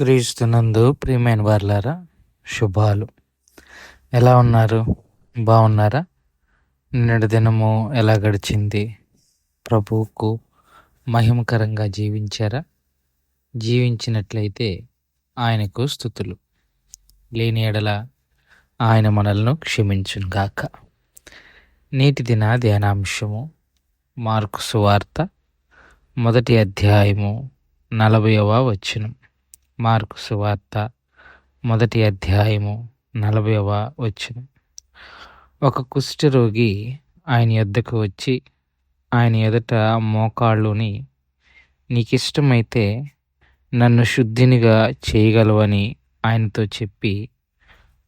క్రీస్తునందు ప్రియమైన వారులారా శుభాలు. ఎలా ఉన్నారు? బాగున్నారా నిన్నటి దినము ఎలా గడిచింది? ప్రభువుకు మహిమకరంగా జీవించారా? జీవించినట్లయితే ఆయనకు స్థుతులు. లేని ఎడల ఆయన మనల్ని క్షమించుగాక నేటి దిన ధ్యానాంశము మార్కు సువార్త మొదటి అధ్యాయము నలభైవ వచనం. మార్కు సువార్త మొదటి అధ్యాయము నలభైవ వచ్చిన ఒక కుష్ఠరోగి ఆయన యొద్దకు వచ్చి ఆయన ఎదుట మోకాళ్ళుని నీకు ఇష్టమైతే నన్ను శుద్ధినిగా చేయగలవని ఆయనతో చెప్పి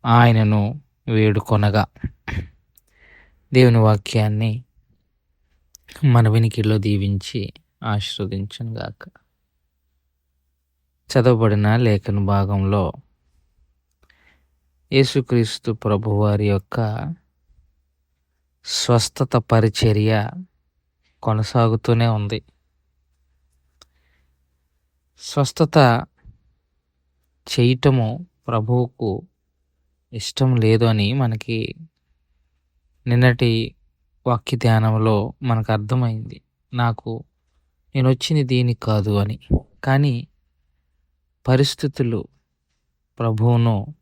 ఆయనను వేడుకొనగా. దేవుని వాక్యాన్ని మన వినికిలో దీవించి ఆశీర్వదించనుగాక. చదవబడిన లేఖన భాగంలో యేసుక్రీస్తు ప్రభువారి యొక్క స్వస్థత పరిచర్య కొనసాగుతూనే ఉంది. స్వస్థత చేయటము ప్రభువుకు ఇష్టం లేదు అని మనకి నిన్నటి వాక్య ధ్యానంలో మనకు అర్థమైంది. నాకు నేను వచ్చింది దీనికి కాదు అని. కానీ పరిస్థితులు ప్రభువును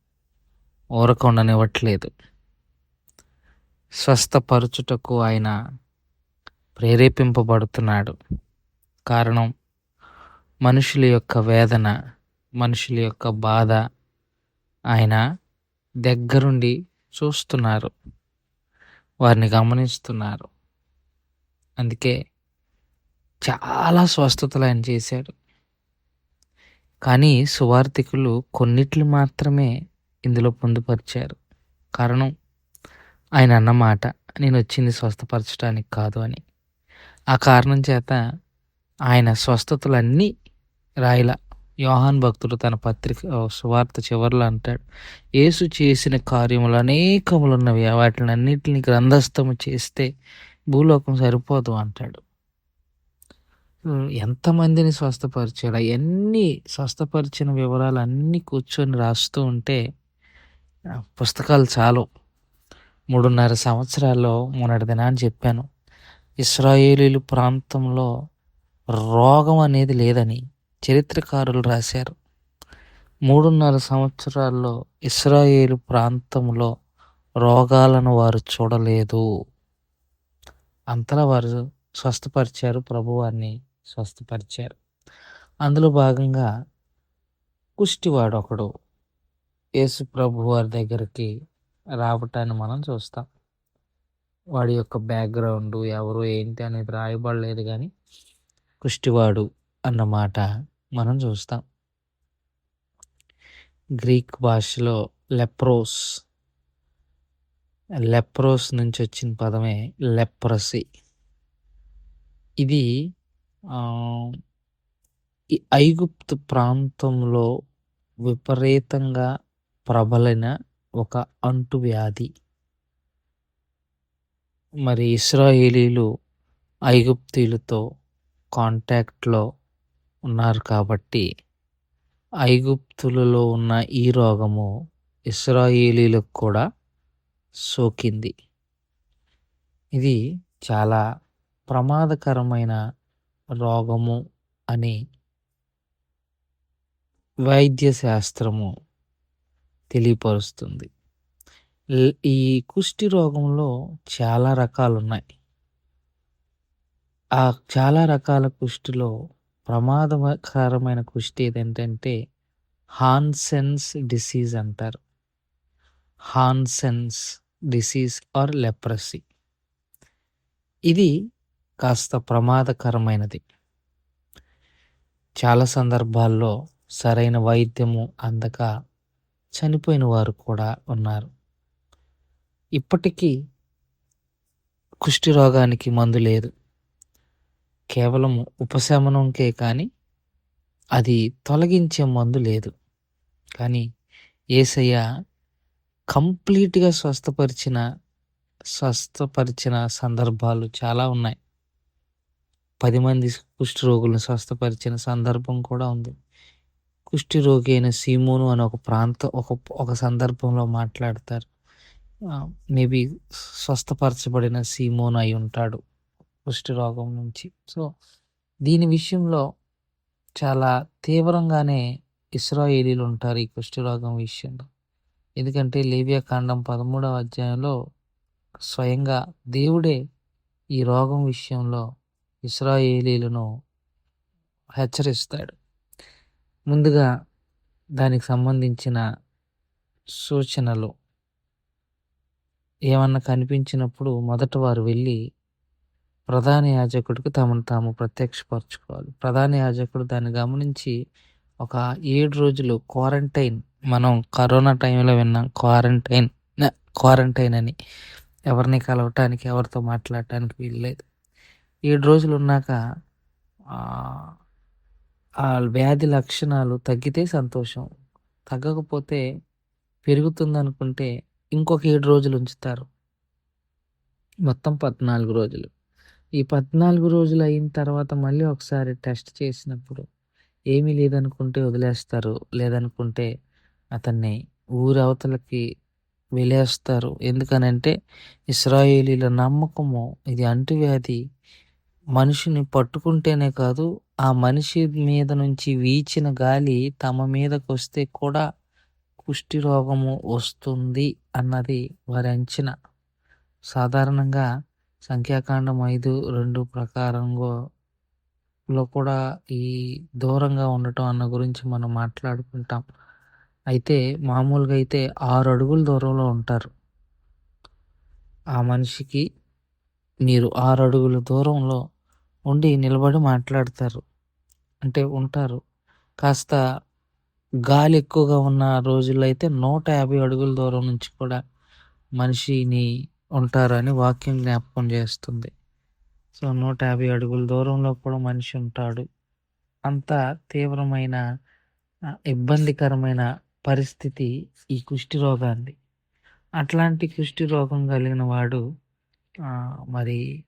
ఊరకొండనివ్వట్లేదు స్వస్థపరచుటకు ఆయన ప్రేరేపింపబడుతున్నాడు. కారణం మనుషుల యొక్క వేదన మనుషుల యొక్క బాధ ఆయన దగ్గరుండి చూస్తున్నారు. వారిని గమనిస్తున్నారు. అందుకే చాలా స్వస్థతలు ఆయన చేశాడు. కానీ సువార్థికులు కొన్నిట్లు మాత్రమే ఇందులో పొందుపరిచారు. కారణం ఆయన అన్నమాట నేను వచ్చింది స్వస్థపరచడానికి కాదు అని. ఆ కారణం చేత ఆయన స్వస్థతలన్నీ రాయల. యోహాన్ భక్తుడు తన పత్రిక సువార్త చివరిలో అంటాడు యేసు చేసిన కార్యములు అనేకములు ఉన్నవి వాటిని అన్నింటిని గ్రంథస్థము చేస్తే భూలోకం సరిపోదు అంటాడు. ఎంతమందిని స్వస్థపరిచాడు? అవన్నీ స్వస్థపరిచిన వివరాలు అన్నీ కూర్చొని రాస్తూ ఉంటే పుస్తకాలు చాలు. మూడున్నర సంవత్సరాల్లో మొన్నటి దినాన్ని చెప్పాను. ఇస్రాయేలీలు ప్రాంతంలో రోగం అనేది లేదని చరిత్రకారులు రాశారు. మూడున్నర సంవత్సరాల్లో ఇస్రాయేలు ప్రాంతంలో రోగాలను వారు చూడలేదు. అంతలా వారు స్వస్థపరిచారు ప్రభువారిని స్వస్థపరిచారు. అందులో భాగంగా కుష్టివాడు ఒకడు యేసు ప్రభు వారి దగ్గరికి రావటాన్ని మనం చూస్తాం. వాడి యొక్క బ్యాక్గ్రౌండ్ ఎవరు ఏంటి అనేది రాయబడలేదు కానీ కుష్టివాడు అన్నమాట మనం చూస్తాం. గ్రీక్ భాషలో లెప్రోస్ లెప్రోస్ నుంచి వచ్చిన పదమే లెప్రసీ. ఇది ఈ ఐగుప్తు ప్రాంతంలో విపరీతంగా ప్రబలిన ఒక అంటువ్యాధి మరి ఇస్రాయేలీలు ఐగుప్తీలతో కాంటాక్ట్లో ఉన్నారు కాబట్టి ఐగుప్తులలో ఉన్న ఈ రోగము ఇస్రాయేలీలకు కూడా సోకింది. ఇది చాలా ప్రమాదకరమైన రోగము అని వైద్య శాస్త్రము తెలియపరుస్తుంది. ఈ కుష్టి రోగంలో చాలా రకాలు ఉన్నాయి ఆ చాలా రకాల కుష్టిలో ప్రమాదకరమైన కుష్టి ఏదంటే హాన్సెన్స్ డిసీజ్ అంటారు. Hansen's disease or leprosy. ఇది కాస్త ప్రమాదకరమైనది. చాలా సందర్భాల్లో సరైన వైద్యము అందక చనిపోయిన వారు కూడా ఉన్నారు. ఇప్పటికీ కుష్టి రోగానికి మందు లేదు. కేవలం ఉపశమనంకే కానీ అది తొలగించే మందు లేదు. కానీ ఏసయ్య కంప్లీట్గా స్వస్థపరిచిన స్వస్థపరిచిన సందర్భాలు చాలా ఉన్నాయి. పది మంది కుష్ఠరోగులను స్వస్థపరిచిన సందర్భం కూడా ఉంది. కుష్ఠిరోగి అయిన సీమోను అని ఒక ప్రాంతం ఒక ఒక సందర్భంలో మాట్లాడతారు. మేబీ స్వస్థపరచబడిన సీమోను అయి ఉంటాడు కుష్ఠరోగం నుంచి. సో దీని విషయంలో చాలా తీవ్రంగానే ఇస్రాయేలీలు ఉంటారు ఈ కుష్ఠరోగం విషయంలో. ఎందుకంటే లేవియా కాండం పదమూడవ అధ్యాయంలో స్వయంగా దేవుడే ఈ రోగం విషయంలో ఇస్రాయేలీలను హెచ్చరిస్తాడు. ముందుగా దానికి సంబంధించిన సూచనలు. ఏమన్నా కనిపించినప్పుడు మొదట వారు వెళ్ళి ప్రధాన యాజకుడికి తమను తాము ప్రత్యక్షపరచుకోవాలి. ప్రధాన యాజకుడు దాన్ని గమనించి ఒక ఏడు రోజులు క్వారంటైన్ మనం కరోనా టైంలో విన్నాం క్వారంటైన్ క్వారంటైన్ అని. ఎవరిని కలవటానికి ఎవరితో మాట్లాడటానికి వీల్లేదు. ఏడు రోజులు ఉన్నాక ఆ వ్యాధి లక్షణాలు తగ్గితే సంతోషం. తగ్గకపోతే పెరుగుతుందనుకుంటే ఇంకొక ఏడు రోజులు ఉంచుతారు. మొత్తం పద్నాలుగు రోజులు. ఈ పద్నాలుగు రోజులు అయిన తర్వాత మళ్ళీ ఒకసారి టెస్ట్ చేసినప్పుడు ఏమీ లేదనుకుంటే వదిలేస్తారు. లేదనుకుంటే అతన్ని ఊరి అవతలకి ఎందుకనంటే ఇస్రాయేలీల నమ్మకము ఇది అంటువ్యాధి. మనిషిని పట్టుకుంటేనే కాదు ఆ మనిషి మీద నుంచి వీచిన గాలి తమ మీదకు వస్తే కూడా కుష్టి రోగము వస్తుంది అన్నది వారి అంచనా. సాధారణంగా సంఖ్యాకాండం ఐదు రెండు ప్రకారంగా లో కూడా ఈ దూరంగా ఉండటం అన్న గురించి మనం మాట్లాడుకుంటాం. అయితే మామూలుగా అయితే ఆరు అడుగుల దూరంలో ఉంటారు. ఆ మనిషికి మీరు ఆరు అడుగుల దూరంలో ఉండి నిలబడి మాట్లాడతారు. అంటే ఉంటారు. కాస్త గాలి ఎక్కువగా ఉన్న రోజుల్లో అయితే నూట యాభై అడుగుల దూరం నుంచి కూడా మనిషిని ఉంటారని వాక్యం జ్ఞాపకం చేస్తుంది. సో నూట యాభై అడుగుల దూరంలో కూడా మనిషి ఉంటాడు. అంత తీవ్రమైన ఇబ్బందికరమైన పరిస్థితి ఈ కుష్టి రోగాన్ని. అట్లాంటి కుష్టి రోగం కలిగిన వాడు మరి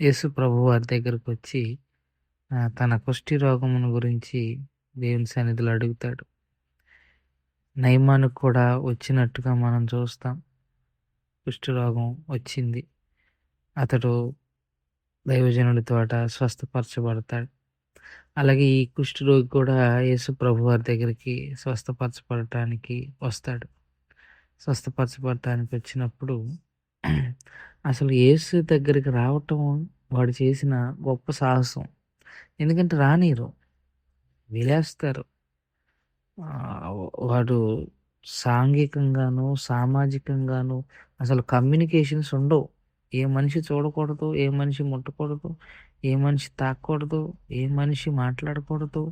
యేసు ప్రభు వారి దగ్గరకు వచ్చి తన కుష్టి రోగమును గురించి దేవుని సన్నిధిలో అడుగుతాడు. నయమానికి కూడా వచ్చినట్టుగా మనం చూస్తాం. కుష్ఠరోగం వచ్చింది. అతడు దైవజనుడి తోట స్వస్థపరచబడతాడు. అలాగే ఈ కుష్ఠరోగి కూడా యేసు ప్రభు వారి దగ్గరికి స్వస్థపరచబడటానికి వస్తాడు. స్వస్థపరచబడటానికి వచ్చినప్పుడు అసలు యేసు దగ్గరికి రావటం వాడు చేసిన గొప్ప సాహసం. ఎందుకంటే రానీరు విలేస్తారు. వాడు సాంఘికంగాను సామాజికంగాను అసలు కమ్యూనికేషన్స్ ఉండవు. ఏ మనిషి చూడకూడదు ఏ మనిషి ముట్టకూడదు ఏ మనిషి తాకూడదు ఏ మనిషి మాట్లాడకూడదు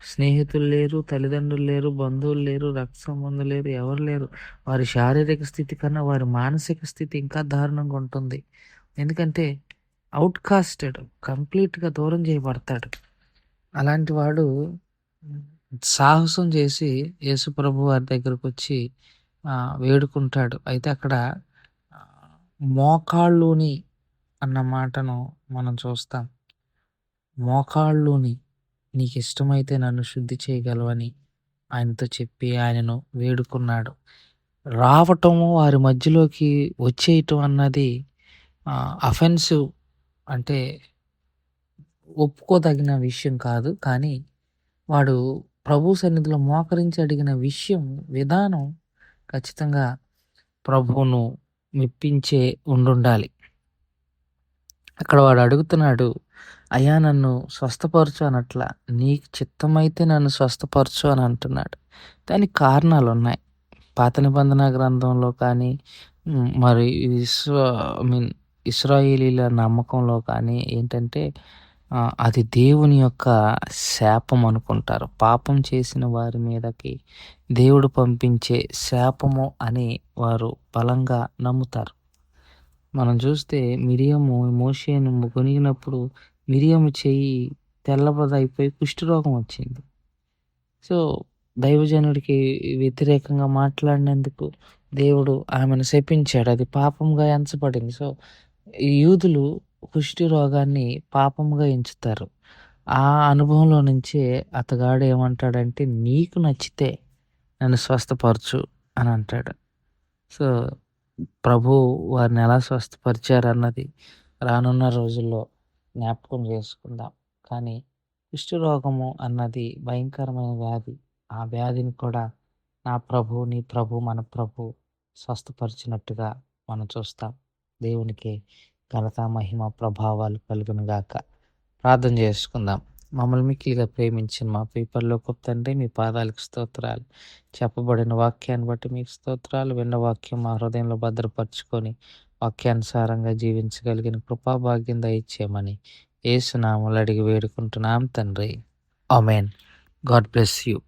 స్నేహితులు లేరు తల్లిదండ్రులు లేరు బంధువులు లేరు రక్త సంబంధం లేరు ఎవరు లేరు. వారి శారీరక స్థితి కన్నా వారి మానసిక స్థితి ఇంకా దారుణంగా ఉంటుంది. ఎందుకంటే అవుట్కాస్టెడ్ కంప్లీట్గా దూరం చేయబడతాడు. అలాంటి వాడు సాహసం చేసి యేసుప్రభు వారి దగ్గరకు వచ్చి వేడుకుంటాడు. అయితే అక్కడ మోకాళ్ళుని అన్న మాటను మనం చూస్తాం. మోకాళ్ళుని నీకు ఇష్టమైతే నన్ను శుద్ధి చేయగలవని ఆయనతో చెప్పి ఆయనను వేడుకున్నాడు. రావటము వారి మధ్యలోకి వచ్చేయటం అన్నది అఫెన్సివ్ అంటే ఒప్పుకోదగిన విషయం కాదు. కానీ వాడు ప్రభు సన్నిధిలో మోకరించి అడిగిన విషయం విధానం ఖచ్చితంగా ప్రభువును మెప్పించే ఉండుండాలి. అక్కడ వాడు అడుగుతున్నాడు అయ్యా నన్ను స్వస్థపరచు అనట్ల నీకు చిత్తమైతే నన్ను స్వస్థపరచు అని అంటున్నాడు. దానికి కారణాలు ఉన్నాయి పాత నిబంధన గ్రంథంలో కానీ మరి విశ్వ ఐ మీన్ ఇస్రాయేలీల నమ్మకంలో కానీ ఏంటంటే అది దేవుని యొక్క శాపం అనుకుంటారు. పాపం చేసిన వారి మీదకి దేవుడు పంపించే శాపము అని వారు బలంగా నమ్ముతారు. మనం చూస్తే మిరియము మోషేను కొనిగినప్పుడు మిరియము చెయ్యి తెల్లబదైపోయి కుష్ఠరోగం వచ్చింది. సో దైవజనుడికి వ్యతిరేకంగా మాట్లాడినందుకు దేవుడు ఆమెను శపించాడు. అది పాపంగా ఎంచబడింది. సో యూదులు కుష్టి రోగాన్ని పాపంగా ఎంచుతారు. ఆ అనుభవంలో నుంచే అతగాడు ఏమంటాడంటే నీకు నచ్చితే నన్ను స్వస్థపరచు అని అంటాడు. సో ప్రభు వారిని ఎలా స్వస్థపరిచారన్నది రానున్న రోజుల్లో జ్ఞాపకం చేసుకుందాం. కానీ కుష్ఠరోగము అన్నది భయంకరమైన వ్యాధి. ఆ వ్యాధిని కూడా నా ప్రభు నీ ప్రభు మన ప్రభు స్వస్థపరిచినట్టుగా మనం చూస్తాం. దేవునికి ఘనత మహిమ ప్రభావాలు కలుగునుగాక. ప్రార్థన చేసుకుందాం. మమ్మల్ని మిక్కిలిగా ప్రేమించిన మా పేపర్లో తండ్రి మీ పాదాలకు స్తోత్రాలు. చెప్పబడిన వాక్యాన్ని బట్టి మీకు స్తోత్రాలు. విన్న వాక్యం మా హృదయంలో భద్రపరుచుకొని వాక్యానుసారంగా జీవించగలిగిన కృపాభాగ్యం దయచేయమని ఏసునామలు అడిగి వేడుకుంటున్నాం తండ్రి. Amen God bless you.